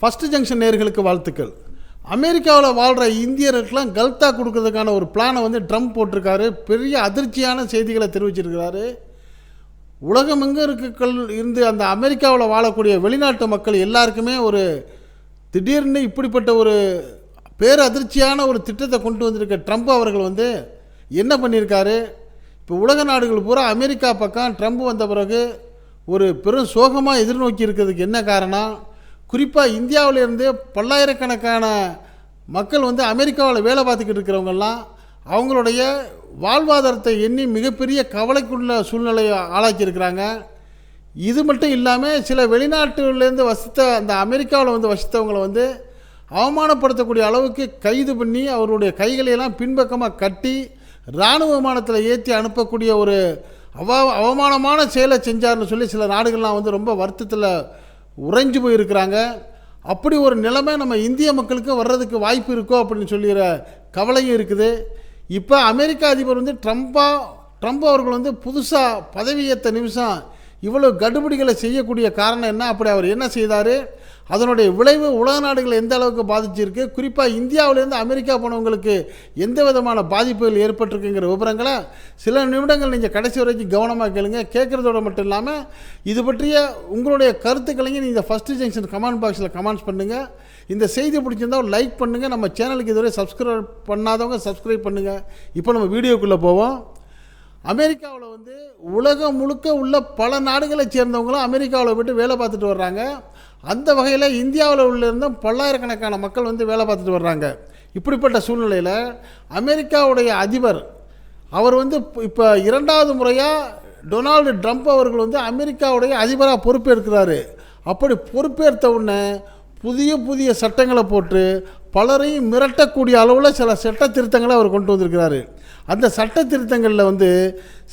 First junction நேர்களுக்கு வாழ்த்துக்கள். அமெரிக்காவில் வாழ்கிற இந்தியர்களுக்கெல்லாம் கல்தா கொடுக்கறதுக்கான ஒரு பிளானை வந்து ட்ரம்ப் போட்டிருக்காரு. பெரிய அதிர்ச்சியான செய்திகளை தெரிவிச்சிருக்கிறாரு. உலகமெங்கும் இருக்கக்கள் இருந்து அந்த அமெரிக்காவில் வாழக்கூடிய வெளிநாட்டு மக்கள் எல்லாருக்குமே ஒரு திடீர்னு இப்படிப்பட்ட ஒரு பேரதிர்ச்சியான ஒரு திட்டத்தை கொண்டு வந்திருக்க ட்ரம்ப் அவர்கள் வந்து என்ன பண்ணியிருக்காரு இப்போ உலக நாடுகள் பூரா அமெரிக்கா பக்கம் ட்ரம்ப் வந்த பிறகு ஒரு பெரும் சோகமாக எதிர்நோக்கி இருக்கிறதுக்கு என்ன காரணம்? குறிப்பாக இந்தியாவிலேருந்து பல்லாயிரக்கணக்கான மக்கள் வந்து அமெரிக்காவில் வேலை பார்த்துக்கிட்டு இருக்கிறவங்கெல்லாம் அவங்களுடைய வாழ்வாதாரத்தை எண்ணி மிகப்பெரிய கவலைக்குள்ள சூழ்நிலையை ஆளாக்கியிருக்கிறாங்க. இது மட்டும் இல்லாமல் சில வெளிநாட்டுலேருந்து வசித்த அந்த அமெரிக்காவில் வந்து வசித்தவங்களை வந்து அவமானப்படுத்தக்கூடிய அளவுக்கு கைது பண்ணி அவருடைய கைகளையெல்லாம் பின்பக்கமாக கட்டி இராணுவ விமானத்தில் ஏற்றி அனுப்பக்கூடிய ஒரு அவ அவமானமான செயலை செஞ்சார்னு சொல்லி சில நாடுகள்லாம் வந்து ரொம்ப வருத்தத்தில் உறைஞ்சு போயிருக்கிறாங்க. அப்படி ஒரு நிலைமை நம்ம இந்திய மக்களுக்கு வர்றதுக்கு வாய்ப்பு இருக்கோ அப்படின்னு சொல்லிற கவலையும் இருக்குது. இப்போ அமெரிக்க அதிபர் வந்து ட்ரம்ப்பா ட்ரம்ப் அவர்கள் வந்து புதுசாக பதவியேற்ற நிமிஷம் இவ்வளோ கடுபிடிகளை செய்யக்கூடிய காரணம் என்ன? அப்படி அவர் என்ன செய்தார்? அதனுடைய விளைவு உலக நாடுகளை எந்த அளவுக்கு பாதிச்சிருக்கு? குறிப்பாக இந்தியாவிலேருந்து அமெரிக்கா போனவங்களுக்கு எந்த விதமான பாதிப்புகள் ஏற்பட்டிருக்குங்கிற விவரங்களை சில நிமிடங்கள் நீங்கள் கடைசி வரைக்கும் கவனமாக கேளுங்க. கேட்குறதோட மட்டும் இல்லாமல் இது பற்றிய உங்களுடைய கருத்துக்களையும் நீங்கள் ஃபஸ்ட்டு ஜங்ஷன் கமெண்ட் பாக்ஸில் கமெண்ட்ஸ் பண்ணுங்கள் இந்த செய்தி பிடிச்சிருந்தா ஒரு லைக் பண்ணுங்கள் நம்ம சேனலுக்கு இதுவரை சப்ஸ்கிரைப் பண்ணாதவங்க சப்ஸ்கிரைப் பண்ணுங்கள் இப்போ நம்ம வீடியோக்குள்ளே போவோம். அமெரிக்காவில் வந்து உலகம் முழுக்க உள்ள பல நாடுகளை சேர்ந்தவங்களும் அமெரிக்காவில் போய்ட்டு வேலை பார்த்துட்டு வர்றாங்க. அந்த வகையில் இந்தியாவில் உள்ள இருந்தும் பல்லாயிரக்கணக்கான மக்கள் வந்து வேலை பார்த்துட்டு வர்றாங்க. இப்படிப்பட்ட சூழ்நிலையில் அமெரிக்காவுடைய அதிபர் அவர் வந்து இப்போ இரண்டாவது முறையாக டொனால்டு ட்ரம்ப் அவர்கள் வந்து அமெரிக்காவுடைய அதிபராக பொறுப்பேற்கிறாரு. அப்படி பொறுப்பேற்ற உடனே புதிய புதிய சட்டங்களை போட்டு பலரையும் மிரட்டக்கூடிய அளவில் சில சட்ட திருத்தங்களை அவர் கொண்டு வந்திருக்கிறாரு. அந்த சட்ட திருத்தங்களில் வந்து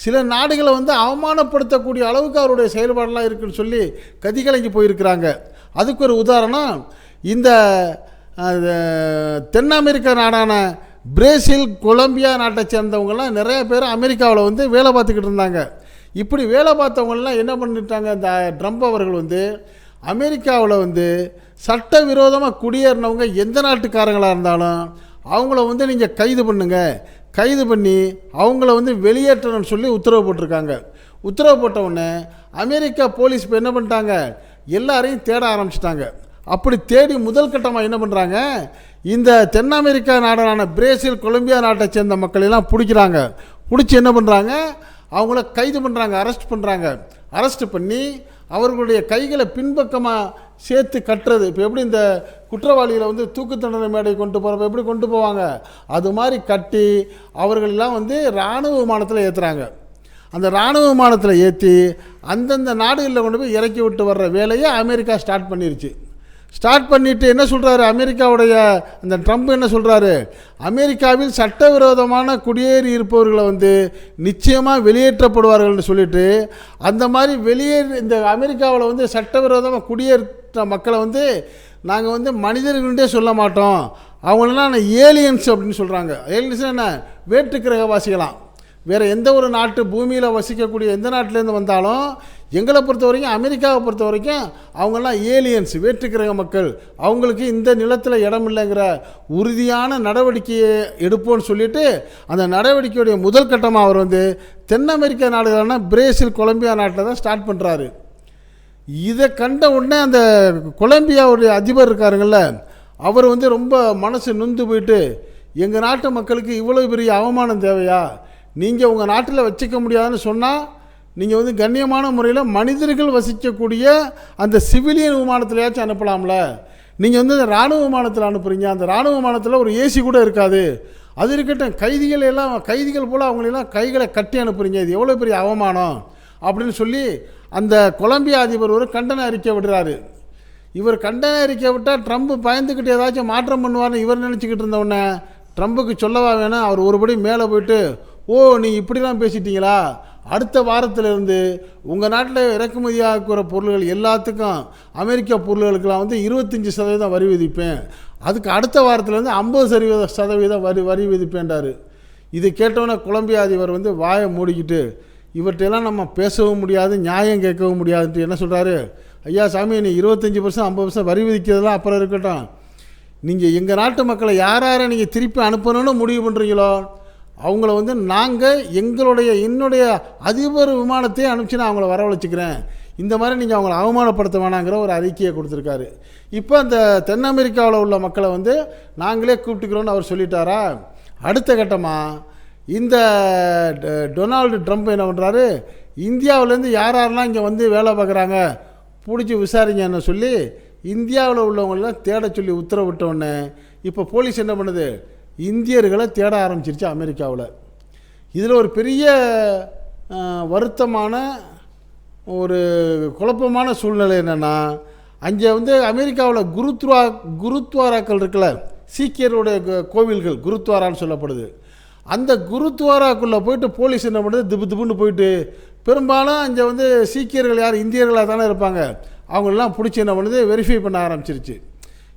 சில நாடுகளை வந்து அவமானப்படுத்தக்கூடிய அளவுக்கு அவருடைய செயல்பாடெல்லாம் இருக்குன்னு சொல்லி கதிகலங்கி போயிருக்கிறாங்க. அதுக்கு ஒரு உதாரணம் இந்த தென் அமெரிக்க நாடான பிரேசில் கொலம்பியா நாட்டை சேர்ந்தவங்கலாம் நிறைய பேர் அமெரிக்காவில் வந்து வேலை பார்த்துக்கிட்டு இருந்தாங்க. இப்படி வேலை பார்த்தவங்கள்லாம் என்ன பண்ணிட்டாங்க இந்த ட்ரம்ப் அவர்கள் வந்து அமெரிக்காவில் வந்து சட்டவிரோதமாக குடியேறினவங்க எந்த நாட்டுக்காரங்களாக இருந்தாலும் அவங்கள வந்து நீங்கள் கைது பண்ணுங்கள் கைது பண்ணி அவங்கள வந்து வெளியேற்றணும்னு சொல்லி உத்தரவு போட்டிருக்காங்க. உத்தரவு போட்ட உடனே அமெரிக்கா போலீஸ் இப்போ என்ன பண்ணிட்டாங்க? எல்லாரையும் தேட ஆரம்பிச்சிட்டாங்க. அப்படி தேடி முதல் கட்டமாக என்ன பண்ணுறாங்க இந்த தென் அமெரிக்கா நாடான பிரேசில் கொலம்பியா நாட்டை சேர்ந்த மக்களெல்லாம் பிடிக்கிறாங்க. பிடிச்சி என்ன பண்ணுறாங்க அவங்கள கைது பண்ணுறாங்க அரெஸ்ட் பண்ணுறாங்க அரெஸ்ட் பண்ணி அவர்களுடைய கைகளை பின்பக்கமாக சேர்த்து கட்டுறது. இப்போ எப்படி இந்த குற்றவாளிகளை வந்து தூக்கு தண்டனை மேடை கொண்டு போகிறப்ப எப்படி கொண்டு போவாங்க? அது மாதிரி கட்டி அவர்களெல்லாம் வந்து இராணுவ விமானத்தில் ஏற்றுறாங்க அந்த இராணுவ விமானத்தில் ஏற்றி அந்தந்த நாடுகளில் கொண்டு போய் இறக்கி விட்டு வர்ற வேலையை அமெரிக்கா ஸ்டார்ட் பண்ணிருச்சு. ஸ்டார்ட் பண்ணிவிட்டு என்ன சொல்கிறாரு அமெரிக்காவுடைய அந்த ட்ரம்ப் என்ன சொல்கிறாரு அமெரிக்காவில் சட்டவிரோதமான குடியேறி இருப்பவர்களை வந்து நிச்சயமாக வெளியேற்றப்படுவார்கள்னு சொல்லிட்டு அந்த மாதிரி வெளியேறி இந்த அமெரிக்காவில் வந்து சட்டவிரோதமாக குடியேற்ற மக்களை வந்து நாங்கள் வந்து மனிதர்கள்ட்டே சொல்ல மாட்டோம். அவங்களெல்லாம் ஏலியன்ஸ் அப்படின்னு சொல்கிறாங்க ஏலியன்ஸ் என்ன? வேற்று கிரகவாசிகளாம் வேறு எந்த ஒரு நாட்டு பூமியில் வசிக்கக்கூடிய எந்த நாட்டிலேருந்து வந்தாலும் எங்களை பொறுத்த வரைக்கும் அமெரிக்காவை பொறுத்த வரைக்கும் அவங்கெல்லாம் ஏலியன்ஸ் வேற்றுக்கிரக மக்கள். அவங்களுக்கு இந்த நிலத்தில் இடம் இல்லைங்கிற உறுதியான நடவடிக்கையை எடுப்போம்னு சொல்லிட்டு அந்த நடவடிக்கையுடைய முதல் கட்டமாக அவர் வந்து தென் அமெரிக்க நாடுகளான பிரேசில் கொலம்பியா நாட்டில் தான் ஸ்டார்ட் பண்ணுறாரு இதை கண்ட உடனே அந்த கொலம்பியாவுடைய அதிபர் இருக்காருங்கள்ல அவர் வந்து ரொம்ப மனசு நொந்து போயிட்டு எங்கள் நாட்டு மக்களுக்கு இவ்வளோ பெரிய அவமானம் தேவையா? நீங்கள் உங்கள் நாட்டில் வச்சுக்க முடியாதுன்னு சொன்னால் நீங்கள் வந்து கண்ணியமான முறையில் மனிதர்கள் வசிக்கக்கூடிய அந்த சிவிலியன் விமானத்திலையாச்சும் அனுப்பலாம்ல? நீங்கள் வந்து அந்த இராணுவ விமானத்தில் அனுப்புகிறீங்க அந்த இராணுவ விமானத்தில் ஒரு ஏசி கூட இருக்காது. அது இருக்கட்டும் கைதிகள் எல்லாம் கைதிகள் போல் அவங்களெல்லாம் கைகளை கட்டி அனுப்புகிறீங்க இது எவ்வளோ பெரிய அவமானம்? அப்படின்னு சொல்லி அந்த கொலம்பியா அதிபர் ஒரு கண்டன அறிக்கை விடுறாரு. இவர் கண்டன அறிக்கை விட்டால் ட்ரம்ப் பயந்துக்கிட்டு ஏதாச்சும் மாற்றம் பண்ணுவார்னு இவர் நினச்சிக்கிட்டு இருந்தவுடனே ட்ரம்புக்கு சொல்லவா வேணும். அவர் ஒருபடி மேலே போயிட்டு ஓ நீ இப்படிலாம் பேசிட்டீங்களா? அடுத்த வாரத்திலிருந்து உங்கள் நாட்டில் இறக்குமதியாகிற பொருள்கள் எல்லாத்துக்கும் அமெரிக்கா பொருள்களுக்கெல்லாம் வந்து இருபத்தஞ்சி சதவீதம் வரி விதிப்பேன். அதுக்கு அடுத்த வாரத்துலேருந்து ஐம்பது சதவீத சதவீதம் வரி வரி விதிப்பேன்றாரு இதை கேட்டோன்னே கொலம்பியா அதிபர் வந்து வாயை மூடிக்கிட்டு இவர்கிட்டெல்லாம் நம்ம பேசவும் முடியாது நியாயம் கேட்கவும் முடியாதுன்ட்டு என்ன சொல்கிறாரு ஐயா சாமி நீ இருபத்தஞ்சி பர்சன்ட் ஐம்பது பர்சன்ட் வரி விதிக்கிறதெல்லாம் அப்புறம் இருக்கட்டும். நீங்கள் எங்கள் நாட்டு மக்களை யார் யாரை நீங்கள் திருப்பி அனுப்பணும்னு முடிவு பண்ணுறீங்களோ அவங்கள வந்து நாங்கள் எங்களுடைய என்னுடைய அதிபர் விமானத்தையே அனுப்பிச்சு நான் அவங்கள வரவழைச்சிக்கிறேன். இந்த மாதிரி நீங்கள் அவங்கள அவமானப்படுத்த வேணாங்கிற ஒரு அறிக்கையை கொடுத்துருக்காரு. இப்போ அந்த தென் அமெரிக்காவில் உள்ள மக்களை வந்து நாங்களே கூப்பிட்டுக்கிறோன்னு அவர் சொல்லிட்டாரா? அடுத்த கட்டமாக இந்த ட- டொனால்டு ட்ரம்ப் என்ன பண்ணுறாரு இந்தியாவிலேருந்து யார் யாரெல்லாம் இங்கே வந்து வேலை பார்க்குறாங்க? பிடிச்சி விசாரிங்கன்னு சொல்லி இந்தியாவில் உள்ளவங்களெல்லாம் தேட சொல்லி உத்தரவிட்ட இப்போ போலீஸ் என்ன பண்ணுது? இந்தியர்களை தேட ஆரம்பிச்சிருச்சு அமெரிக்காவில். இதில் ஒரு பெரிய வருத்தமான ஒரு குழப்பமான சூழ்நிலை என்னென்னா அங்கே வந்து அமெரிக்காவில் குருத்வா குருத்வாராக்கள் இருக்குல்ல சீக்கியருடைய கோவில்கள் குருத்வாரான்னு சொல்லப்படுது. அந்த குருத்வாராக்குள்ளே போயிட்டு போலீஸ் என்ன பண்ணுது? திபு திபுன்னு போயிட்டு பெரும்பாலும் அங்கே வந்து சீக்கியர்கள் யார்? இந்தியர்களாக தானே இருப்பாங்க. அவங்களெல்லாம் பிடிச்சி என்ன பண்ணுது? வெரிஃபை பண்ண ஆரம்பிச்சிருச்சு.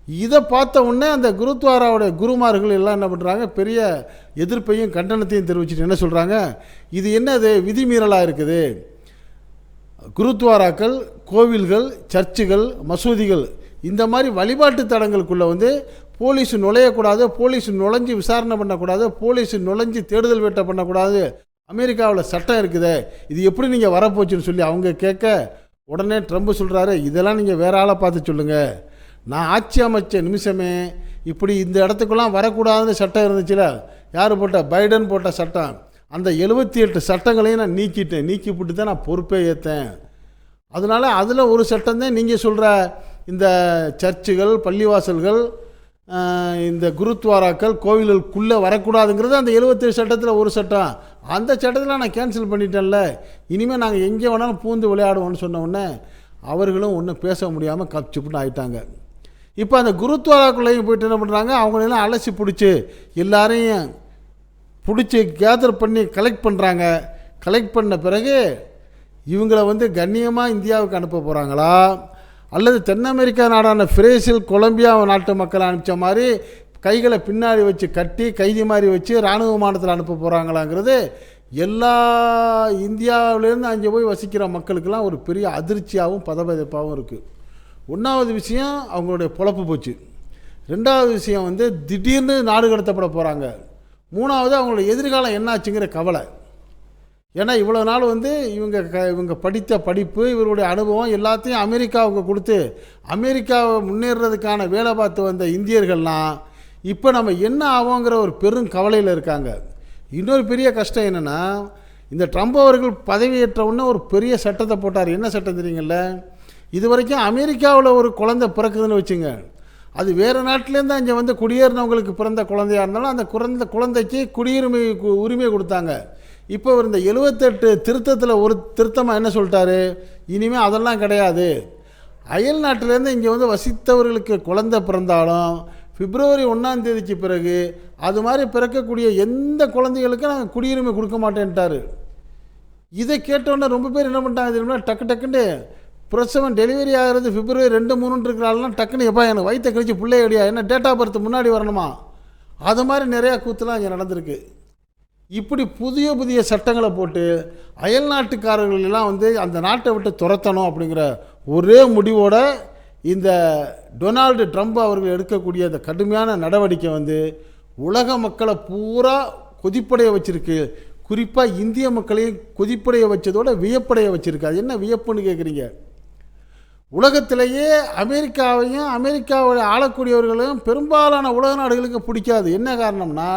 இதை பார்த்த உடனே அந்த குருத்வாராவுடைய குருமார்கள் எல்லாம் என்ன பண்ணுறாங்க பெரிய எதிர்ப்பையும் கண்டனத்தையும் தெரிவிச்சுட்டு என்ன சொல்கிறாங்க இது என்னது? விதிமீறலாக இருக்குது. குருத்வாராக்கள் கோவில்கள் சர்ச்சுகள் மசூதிகள் இந்த மாதிரி வழிபாட்டு தடங்களுக்குள்ளே வந்து போலீஸ் நுழையக்கூடாது போலீஸ் நுழைஞ்சு விசாரணை பண்ணக்கூடாது போலீஸ் நுழைஞ்சு தேடுதல் வேட்டை பண்ணக்கூடாது. அமெரிக்காவில் சட்டம் இருக்குதே. இது எப்படி நீங்கள் வரப்போச்சுன்னு சொல்லி அவங்க கேட்க உடனே ட்ரம்ப் சொல்கிறாரு இதெல்லாம் நீங்கள் வேற ஆளை பார்த்து சொல்லுங்கள் நான் ஆட்சி அமைச்ச நிமிஷமே இப்படி இந்த இடத்துக்குலாம் வரக்கூடாதுன்னு சட்டம் இருந்துச்சுல. யார் போட்ட? பைடன் போட்ட சட்டம். அந்த எழுபத்தி எட்டு சட்டங்களையும் நான் நீக்கிட்டேன். நீக்கிவிட்டு தான் நான் பொறுப்பே ஏற்றேன் அதனால் அதில் ஒரு சட்டம் தான் நீங்கள் சொல்கிற இந்த சர்ச்சுகள் பள்ளிவாசல்கள் இந்த குருத்வாராக்கள் கோவில்களுக்குள்ளே வரக்கூடாதுங்கிறது அந்த எழுபத்தேழு சட்டத்தில் ஒரு சட்டம். அந்த சட்டத்தில் நான் கேன்சல் பண்ணிட்டேன்ல. இனிமேல் நாங்கள் எங்கே வேணாலும் பூந்து விளையாடுவோம்னு சொன்ன உடனே அவர்களும் ஒன்றும் பேச முடியாமல் கப்சிப்புன்னு ஆகிட்டாங்க இப்போ அந்த குருத்வாராக்குள்ளேயும் போயிட்டு என்ன பண்ணுறாங்க அவங்களெல்லாம் அலசி பிடிச்சி எல்லாரையும் பிடிச்சி கேதர் பண்ணி கலெக்ட் பண்ணுறாங்க கலெக்ட் பண்ண பிறகு இவங்கள வந்து கண்ணியமாக இந்தியாவுக்கு அனுப்ப போகிறாங்களா அல்லது தென் அமெரிக்கா நாடான பிரேசில் கொலம்பியா நாட்டு மக்களை அனுப்பிச்ச மாதிரி கைகளை பின்னாடி வச்சு கட்டி கைதி மாதிரி வச்சு இராணுவ விமானத்தில் அனுப்ப போகிறாங்களாங்கிறது எல்லா இந்தியாவிலேருந்து அங்கே போய் வசிக்கிற மக்களுக்கெல்லாம் ஒரு பெரிய அதிர்ச்சியாகவும் பதபதப்பாகவும் இருக்குது ஒன்றாவது விஷயம் அவங்களுடைய பொழப்பு போச்சு. ரெண்டாவது விஷயம் வந்து திடீர்னு நாடு கடத்தப்பட போகிறாங்க மூணாவது அவங்களோட எதிர்காலம் என்னாச்சுங்கிற கவலை. ஏன்னா இவ்வளோ நாள் வந்து இவங்க க இவங்க படித்த படிப்பு இவருடைய அனுபவம் எல்லாத்தையும் அமெரிக்காவுக்கு கொடுத்து அமெரிக்காவை முன்னேறதுக்கான வேலை பார்த்து வந்த இந்தியர்கள்லாம் இப்போ நம்ம என்ன ஆவோங்கிற ஒரு பெரும் கவலையில் இருக்காங்க. இன்னொரு பெரிய கஷ்டம் என்னென்னா இந்த ட்ரம்ப் அவர்கள் பதவியேற்ற உடனே ஒரு பெரிய சட்டத்தை போட்டார். என்ன சட்டம் தெரியுங்கள்ல? இது வரைக்கும் அமெரிக்காவில் ஒரு குழந்தை பிறக்குதுன்னு வச்சுங்க. அது வேறு நாட்டிலேருந்து அங்கே வந்து குடியேறினவங்களுக்கு பிறந்த குழந்தையாக இருந்தாலும் அந்த குழந்த குழந்தைக்கு குடியுரிமை உரிமை கொடுத்தாங்க. இப்போ இந்த எழுபத்தெட்டு திருத்தத்தில் ஒரு திருத்தமாக என்ன சொல்லிட்டாரு? இனிமேல் அதெல்லாம் கிடையாது. அயல் நாட்டிலேருந்து இங்கே வந்து வசித்தவர்களுக்கு குழந்தை பிறந்தாலும் பிப்ரவரி ஒன்றாம் தேதிக்கு பிறகு அது மாதிரி பிறக்கக்கூடிய எந்த குழந்தைகளுக்கும் நாங்கள் குடியுரிமை கொடுக்க மாட்டேன்ட்டாரு. இதை கேட்டோன்னே ரொம்ப பேர் என்ன பண்ணிட்டாங்க தெரியுமா? டக்கு டக்குன்னு பிரசவம் டெலிவரி ஆகிறது பிப்ரவரி ரெண்டு மூணுன்னு இருக்கிறாள்லாம் டக்குன்னு எப்பா எனக்கு வயிற்ற கழிச்சு பிள்ளை அடியா? என்ன டேட் ஆஃப் பர்த் முன்னாடி வரணுமா? அது மாதிரி நிறையா கூத்துலாம் இங்கே நடந்திருக்கு. இப்படி புதிய புதிய சட்டங்களை போட்டு அயல் நாட்டுக்காரர்களெல்லாம் வந்து அந்த நாட்டை விட்டு துரத்தணும் அப்படிங்கிற ஒரே முடிவோட இந்த டொனால்டு ட்ரம்ப் அவர்கள் எடுக்கக்கூடிய அந்த கடுமையான நடவடிக்கை வந்து உலக மக்களை பூரா கொதிப்படைய வச்சிருக்கு. குறிப்பாக இந்திய மக்களையும் கொதிப்படைய வச்சதோட வியப்படைய வச்சுருக்கு. அது என்ன வியப்புன்னு கேட்குறீங்க உலகத்திலேயே அமெரிக்காவையும் அமெரிக்காவை ஆளக்கூடியவர்களையும் பெரும்பாலான உலக நாடுகளுக்கு பிடிக்காது. என்ன காரணம்னா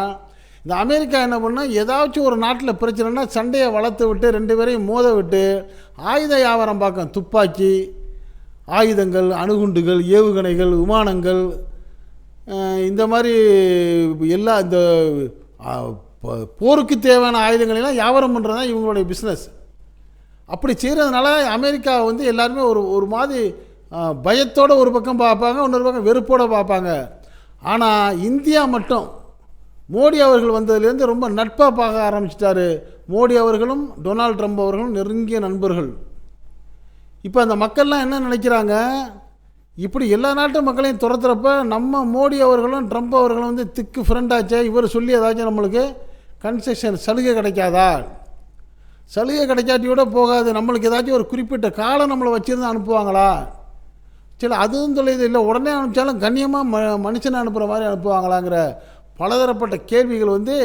இந்த அமெரிக்கா என்ன பண்ணால் ஏதாச்சும் ஒரு நாட்டில் பிரச்சனைனா சண்டையை வளர்த்து விட்டு ரெண்டு பேரையும் மோத விட்டு ஆயுத வியாபாரம் பார்க்கும் துப்பாக்கி ஆயுதங்கள் அணுகுண்டுகள் ஏவுகணைகள் விமானங்கள் இந்த மாதிரி எல்லா இந்த போருக்கு தேவையான ஆயுதங்களெல்லாம் வியாபாரம் பண்ணுறது தான் இவங்களுடைய பிஸ்னஸ் அப்படி செய்கிறதுனால அமெரிக்கா வந்து எல்லாருமே ஒரு ஒரு மாதிரி பயத்தோடு ஒரு பக்கம் பார்ப்பாங்க இன்னொரு பக்கம் வெறுப்போடு பார்ப்பாங்க. ஆனால் இந்தியா மட்டும் மோடி அவர்கள் வந்ததுலேருந்து ரொம்ப நட்பாக பார்க்க ஆரம்பிச்சிட்டாரு. மோடி அவர்களும் டொனால்ட் ட்ரம்ப் அவர்களும் நெருங்கிய நண்பர்கள். இப்போ அந்த மக்கள்லாம் என்ன நினைக்கிறாங்க? இப்படி எல்லா நாட்டு மக்களையும் துரத்துறப்ப நம்ம மோடி அவர்களும் ட்ரம்ப் அவர்களும் வந்து திக்கு ஃப்ரெண்டாச்சே இவர் சொல்லி ஏதாச்சும் நம்மளுக்கு கன்செஷன் சலுகை கிடைக்காதா? சலுகை கிடைக்காட்டியோட போகாது. நம்மளுக்கு ஏதாச்சும் ஒரு குறிப்பிட்ட காலம் நம்மளை வச்சுருந்து அனுப்புவாங்களா? சரி அதுவும் தொலைது இல்லை. உடனே அனுப்பிச்சாலும் கண்ணியமாக ம மனுஷனை அனுப்புகிற மாதிரி அனுப்புவாங்களாங்கிற பலதரப்பட்ட கேள்விகள் வந்து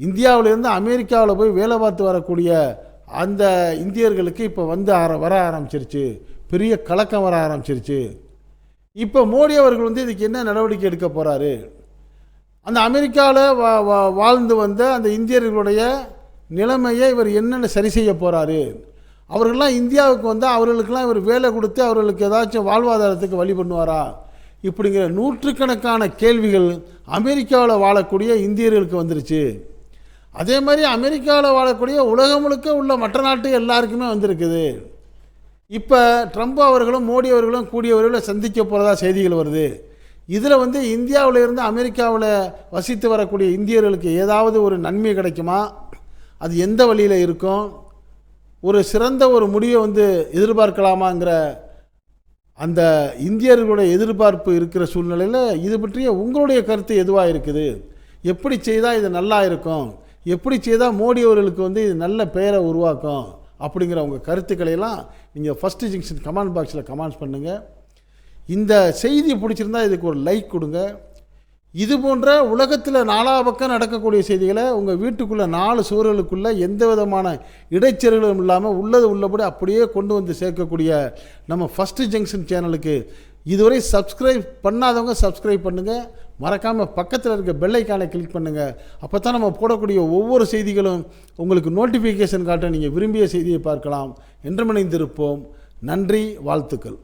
இந்தியாவிலேருந்து அமெரிக்காவில் போய் வேலை பார்த்து வரக்கூடிய அந்த இந்தியர்களுக்கு இப்போ வந்து ஆர வர ஆரம்பிச்சிருச்சு. பெரிய கலக்கம் வர ஆரம்பிச்சிருச்சு. இப்போ மோடி அவர்கள் வந்து இதுக்கு என்ன நடவடிக்கை எடுக்க போகிறாரு அந்த அமெரிக்காவில் வா வா- வாழ்ந்து வந்த அந்த இந்தியர்களுடைய நிலைமையை இவர் என்னென்ன சரி செய்ய போகிறாரு அவர்கள்லாம் இந்தியாவுக்கு வந்தால் அவர்களுக்கெல்லாம் இவர் வேலை கொடுத்து அவர்களுக்கு ஏதாச்சும் வாழ்வாதாரத்துக்கு வழி பண்ணுவாரா? இப்படிங்கிற நூற்றுக்கணக்கான கேள்விகள் அமெரிக்காவில் வாழக்கூடிய இந்தியர்களுக்கு வந்துருச்சு. அதே மாதிரி அமெரிக்காவில் வாழக்கூடிய உலகம் முழுக்க உள்ள மற்ற நாட்டு எல்லாருக்குமே வந்திருக்குது. இப்போ ட்ரம்ப் அவர்களும் மோடி அவர்களும் கூடியவர்களும் சந்திக்க போகிறதா செய்திகள் வருது. இதில் வந்து இந்தியாவில் இருந்து அமெரிக்காவில் வசித்து வரக்கூடிய இந்தியர்களுக்கு ஏதாவது ஒரு நன்மை கிடைக்குமா? அது எந்த வழியில் இருக்கும்? ஒரு சிறந்த ஒரு முடிவை வந்து எதிர்பார்க்கலாமாங்கிற அந்த இந்தியர்களுடைய எதிர்பார்ப்பு இருக்கிற சூழ்நிலையில் இது பற்றிய உங்களுடைய கருத்து எதுவாக இருக்குது? எப்படி செய்தால் இது நல்லா இருக்கும்? எப்படி செய்தால் மோடி அவர்களுக்கு வந்து இது நல்ல பெயரை உருவாக்கும்? அப்படிங்கிற உங்கள் கருத்துக்களை எல்லாம் நீங்கள் ஃபஸ்ட்டு ஜங்ஷன் கமெண்ட் பாக்ஸில் கமெண்ட்ஸ் பண்ணுங்கள் இந்த செய்தி பிடிச்சிருந்தா இதுக்கு ஒரு லைக் கொடுங்க. இது போன்ற உலகத்தில் நாலா பக்கம் நடக்கக்கூடிய செய்திகளை உங்கள் வீட்டுக்குள்ளே நாலு சுவர்களுக்குள்ளே எந்த விதமான இடைச்செருகளும் இல்லாமல் உள்ளது உள்ளபடி அப்படியே கொண்டு வந்து சேர்க்கக்கூடிய நம்ம ஃபஸ்ட்டு ஜங்ஷன் சேனலுக்கு இதுவரை சப்ஸ்கிரைப் பண்ணாதவங்க சப்ஸ்கிரைப் பண்ணுங்கள் மறக்காமல் பக்கத்தில் இருக்க பெல்லைக்கானை கிளிக் பண்ணுங்கள் அப்போ தான் நம்ம போடக்கூடிய ஒவ்வொரு செய்திகளும் உங்களுக்கு நோட்டிஃபிகேஷன் காட்ட நீங்கள் விரும்பிய செய்தியை பார்க்கலாம். என்றமணைந்திருப்போம் நன்றி வாழ்த்துக்கள்.